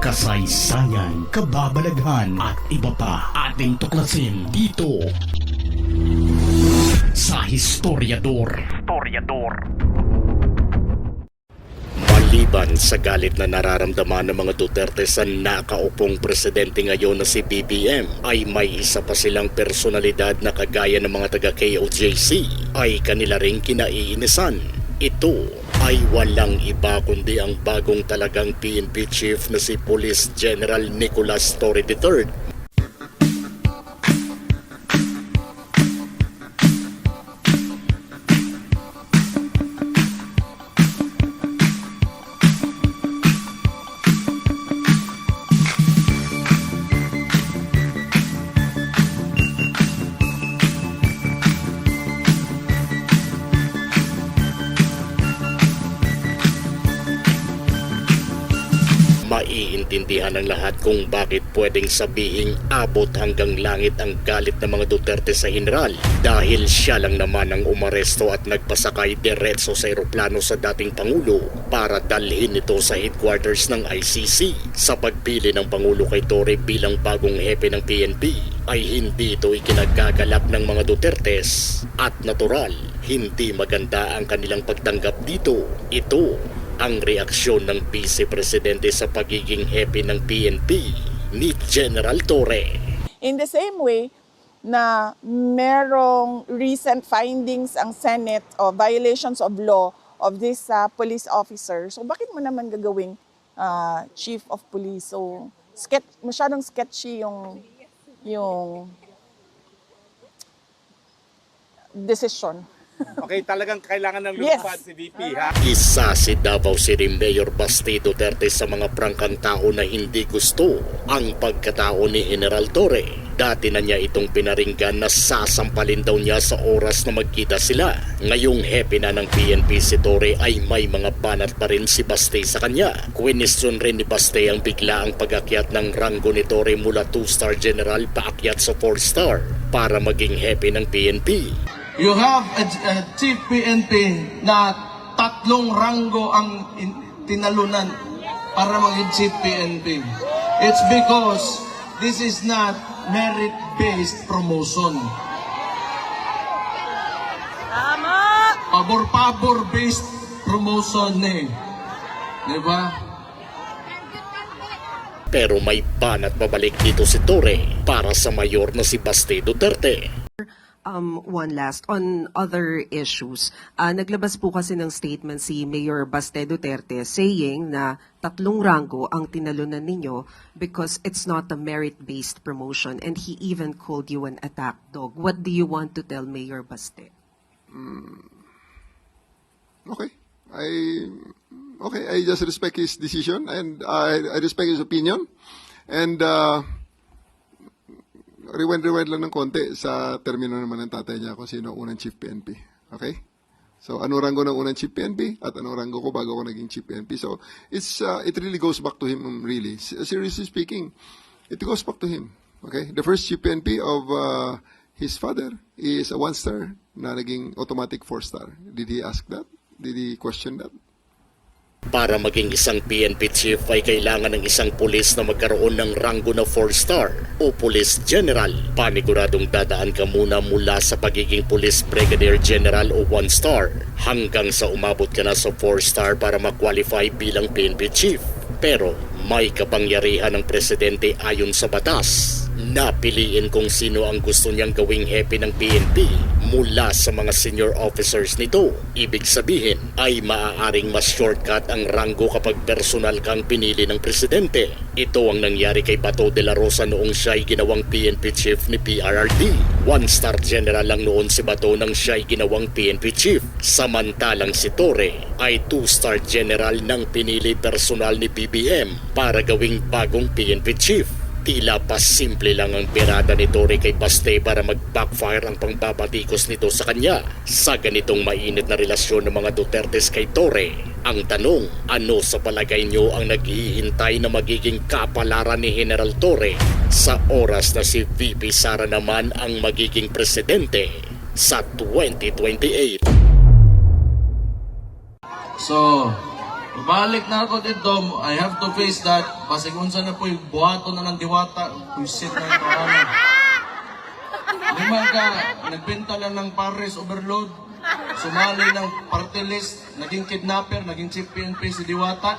kasaysayan, kababalaghan at iba pa ating tuklasin dito sa Historiador. Historiador. Maliban sa galit na nararamdaman ng mga Duterte sa nakaupong presidente ngayon na si BBM, ay may isa pa silang personalidad na kagaya ng mga taga KOJC ay kanila ring kinaiinisan. Ito ay walang iba kundi ang bagong talagang PNP chief na si Police General Nicolas Torre III Maiintindihan ng lahat kung bakit pwedeng sabihing abot hanggang langit ang galit ng mga Duterte sa general dahil siya lang naman ang umaresto at nagpasakay diretso sa eroplano sa dating Pangulo para dalhin ito sa headquarters ng ICC. Sa pagpili ng Pangulo kay Torre bilang bagong hepe ng PNP ay hindi ito ikinagagalak ng mga Dutertes at natural, hindi maganda ang kanilang pagtanggap dito. Ito ang reaksyon ng Vice Presidente sa pagiging hepe ng PNP ni General Torre. In the same way na merong recent findings ang Senate of violations of law of this uh, police officer, so bakit mo naman gagawing uh, chief of police? So sketch, masyadong sketchy yung yung decision. Okay, talagang kailangan ng Yes. lupad si VP, ha? Isa si Davao City Mayor Basti Duterte sa mga prangkang tao na hindi gusto ang pagkatao ni General Torre. Dati na niya itong pinaringgan na sasampalin daw niya sa oras na magkita sila. Ngayong happy na ng PNP si Torre ay may mga banat pa rin si Basti sa kanya. Question rin ni Basti ang bigla ang pag-akyat ng ranggo ni Torre mula 2-star general paakyat sa 4-star para maging happy ng PNP. You have a, a chief PNP na tatlong ranggo ang in- tinalunan para maging chief PNP. It's because this is not merit-based promotion. Tama! Pabor-pabor based promotion eh. Di ba? Pero may banat babalik dito si Torre para sa mayor na si Basti Duterte. Um, one last, on other issues, ah, naglabas po kasi ng statement si Mayor Baste Duterte saying na tatlong ranggo ang tinalunan ninyo because it's not a merit-based promotion and he even called you an attack dog. What do you want to tell Mayor Baste? Okay. I okay. I just respect his decision and I, I respect his opinion. And uh, rewind rewind lang ng konti sa termino naman ng tatay niya kung sino ang unang chief PNP. Okay? So ano rango ng unang chief PNP at ano rango ko bago ako naging chief PNP. So it's uh, it really goes back to him um, really. Seriously speaking, it goes back to him. Okay? The first chief PNP of uh, his father is a one star na naging automatic four star. Did he ask that? Did he question that? Para maging isang PNP chief ay kailangan ng isang pulis na magkaroon ng ranggo na 4-star o Police General. Paniguradong dadaan ka muna mula sa pagiging Police Brigadier General o 1-star hanggang sa umabot ka na sa 4-star para mag-qualify bilang PNP chief. Pero may kapangyarihan ng presidente ayon sa batas. Napiliin kung sino ang gusto niyang gawing hepe ng PNP mula sa mga senior officers nito. Ibig sabihin ay maaaring mas shortcut ang ranggo kapag personal kang pinili ng presidente. Ito ang nangyari kay Bato de la Rosa noong siya'y ginawang PNP chief ni PRRD. One-star general lang noon si Bato nang siya'y ginawang PNP chief. Samantalang si Torre ay two-star general nang pinili personal ni BBM para gawing bagong PNP chief. Tila pa simple lang ang pirada ni Torre kay Baste para mag-backfire ang pangbabatikos nito sa kanya. Sa ganitong mainit na relasyon ng mga Dutertes kay Torre, ang tanong, ano sa palagay nyo ang naghihintay na magiging kapalaran ni General Torre sa oras na si VP Sara naman ang magiging presidente sa 2028? So, Balik na ako dito, I have to face that. Basig unsa na po yung buhato na ng diwata, pusit na yung tawanan. Lima ka, nagbenta lang ng Paris overload, sumali ng party list, naging kidnapper, naging chief PNP si Diwata.